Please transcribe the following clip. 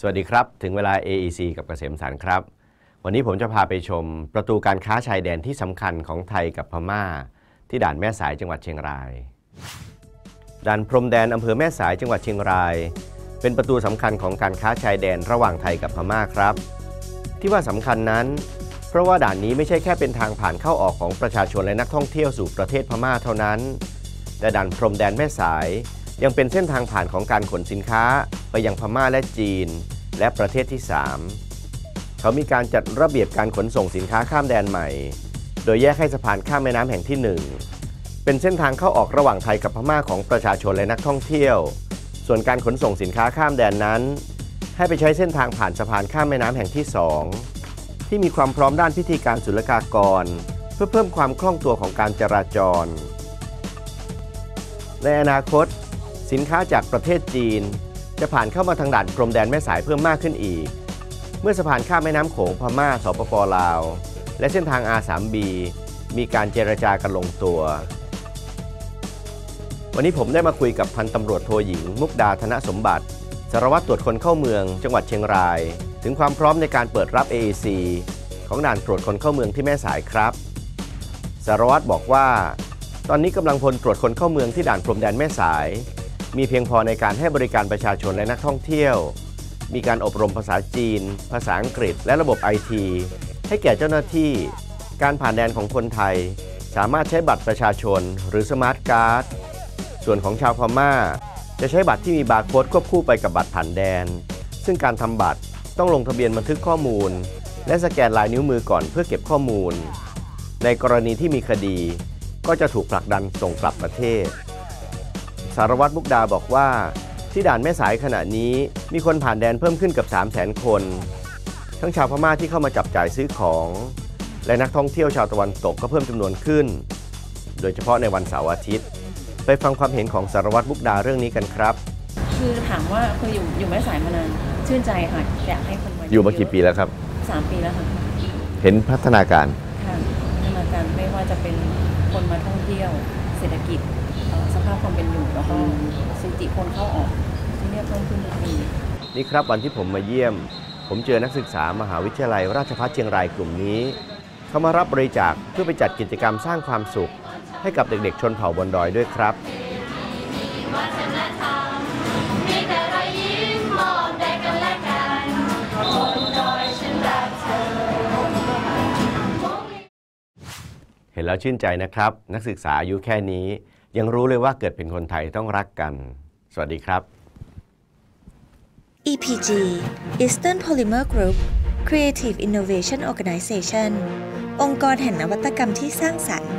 สวัสดีครับ ถึงเวลา AEC กับเกษมสันครับ วันนี้ผมจะพาไปชมประตูการค้าชายแดนที่สำคัญของไทยกับพม่า ที่ด่านแม่สายจังหวัดเชียงราย ด่านพรมแดนอำเภอแม่สายจังหวัดเชียงราย เป็นประตูสำคัญของการค้าชายแดนระหว่างไทยกับพม่าครับ ที่ว่าสำคัญนั้น เพราะว่าด่านนี้ไม่ใช่แค่เป็นทางผ่านเข้าออกของประชาชนและนักท่องเที่ยวสู่ประเทศพม่าเท่านั้น แต่ด่านพรมแดนแม่สาย ยังเป็นเส้นทางผ่านของการขนสินค้าไปยังพม่าและจีน และประเทศที่ 3 เขามีการจัดระเบียบการขนส่งสินค้าข้ามแดนใหม่ โดยแยกให้สะพานข้ามแม่น้ำแห่งที่ 1 เป็นเส้นทางเข้าออกระหว่างไทยกับพม่าของประชาชนและนักท่องเที่ยว ส่วนการขนส่งสินค้าข้ามแดนนั้น ให้ไปใช้เส้นทางผ่านสะพานข้ามแม่น้ำแห่งที่ 2 ที่มีความพร้อมด้านพิธีการศุลกากร เพื่อเพิ่มความคล่องตัวของการจราจร ในอนาคต สินค้าจากประเทศจีน จะผ่านเข้ามาทางด่านพรมแดนแม่สายเพิ่มมากขึ้นอีก เมื่อสะพานข้ามแม่น้ำโขงพม่าสปปลาว และเส้นทาง R3B มีการเจรจากันลงตัว วันนี้ผมได้มาคุยกับพันตำรวจโทหญิง มุกดาธนสมบัติสารวัตรตรวจคนเข้าเมือง จังหวัดเชียงราย ถึงความพร้อมในการเปิดรับ AEC ของด่านตรวจคนเข้าเมืองที่แม่สายครับ สารวัตรบอกว่า ตอนนี้กำลังพลตรวจคนเข้าเมืองที่ด่านพรมแดนแม่สาย มีเพียงพอในการให้บริการประชาชนและนักท่องเที่ยว มีการอบรมภาษาจีน ภาษาอังกฤษ และระบบไอทีให้แก่เจ้าหน้าที่ การผ่านแดนของคนไทย สามารถใช้บัตรประชาชน หรือสมาร์ทการ์ด ส่วนของชาวพม่า จะใช้บัตรที่มีบาร์โค้ดควบคู่ไปกับบัตรผ่านแดน ซึ่งการทำบัตรต้องลงทะเบียนบันทึกข้อมูล และสแกนลายนิ้วมือก่อนเพื่อเก็บข้อมูล ในกรณีที่มีคดี ก็จะถูกผลักดันส่งกลับประเทศ สารวัตรมุกดาบอกว่า ที่ด่านแม่สายขณะนี้มีคนผ่านแดนเพิ่มขึ้นกับ3 0 0 0 0 0 คน ทั้งชาวพม่าที่เข้ามาจับจ่ายซื้อของ และนักท่องเที่ยวชาวตะวันตกก็เพิ่มจำนวนขึ้น โดยเฉพาะในวันเสาร์อาทิตย์ ไปฟังความเห็นของสารวัตรมุกดาเรื่องนี้กันครับ คือถามว่าคืออยู่อยู่แม่สายมานานชื่นใจค่ะอยากให้คนมาอยู่มากี่ปีแล้วครับสามปีแล้วค่ะเห็นพัฒนาการค่ะพัฒนาการไม่ว่าจะเป็นคนมาท่องเที่ยว เศรษฐกิจเอ่อสภาพความเป็นอยู่แล้วก็สถิติคนเข้าออกที่เนี่ยเพิ่มขึ้นทุกปีนี่ครับวันที่ผมมาเยี่ยม ผมเจอนักศึกษามหาวิทยาลัย ราชภัฏเชียงรายกลุ่มนี้ เขามารับบริจาคเพื่อไปจัดกิจกรรมสร้างความสุข ให้กับเด็กๆ ชนเผ่าบนดอยด้วยครับ เห็นแล้วชื่นใจนะครับ นักศึกษาอายุแค่นี้ ยังรู้เลยว่าเกิดเป็นคนไทยต้องรักกัน สวัสดีครับ EPG Eastern Polymer Group Creative Innovation Organization องค์กรแห่งนวัตกรรมที่สร้างสรรค์